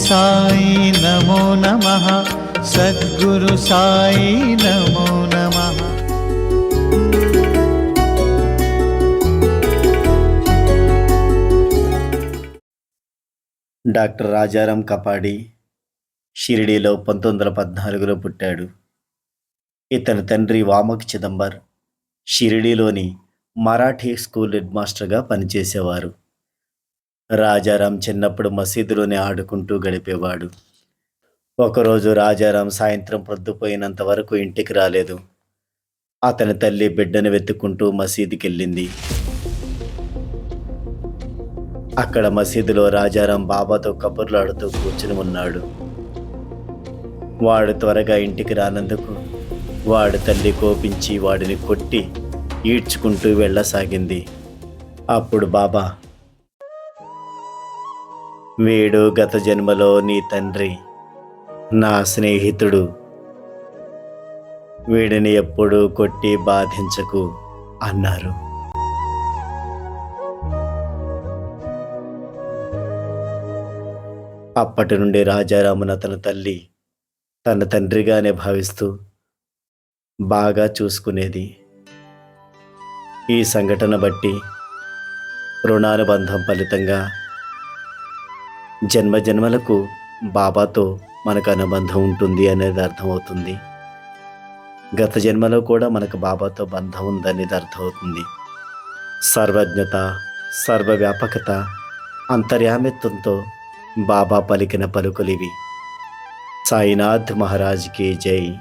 సాయి నమో నమ. సద్గురు సాయి నమో నమ. డాక్టర్ రాజారాం కపాడి షిరిడీలో పంతొమ్మిది వందల పద్నాలుగులో పుట్టాడు. ఇతని తండ్రి వామక్ చిదంబర్ షిరిడీలోని మరాఠీ స్కూల్ హెడ్ మాస్టర్గా పనిచేసేవారు. రాజారాం చిన్నప్పుడు మసీదులోనే ఆడుకుంటూ గడిపేవాడు. ఒకరోజు రాజారాం సాయంత్రం ప్రొద్దుపోయినంత వరకు ఇంటికి రాలేదు. అతని తల్లి బిడ్డను వెతుక్కుంటూ మసీదుకి వెళ్ళింది అక్కడ మసీదులో రాజారాం బాబాతో కబుర్లాడుతూ కూర్చుని ఉన్నాడు. వాడు త్వరగా ఇంటికి రానందుకు వాడి తల్లి కోపించి వాడిని కొట్టి ఈడ్చుకుంటూ వెళ్ళసాగింది. అప్పుడు బాబా వీడు గత జన్మలో నీ తండ్రి నా స్నేహితుడు. వీడిని ఎప్పుడూ కొట్టి బాధించకు అన్నారు. అప్పటి నుండి రాజారామును తన తల్లి తన తండ్రిగానే భావిస్తూ బాగా చూసుకునేది. ఈ సంఘటన బట్టి రుణానుబంధం ఫలితంగా జన్మ జన్మలకు బాబాతో మనకు అనుబంధం ఉంటుంది అనేది అర్థమవుతుంది. గత జన్మలో కూడా మనకు బాబాతో బంధం ఉందనేది అర్థమవుతుంది. సర్వజ్ఞత సర్వవ్యాపకత అంతర్యామిత్వంతో బాబా పలికిన పలుకులివి సాయినాథ్ మహారాజ్కి జై.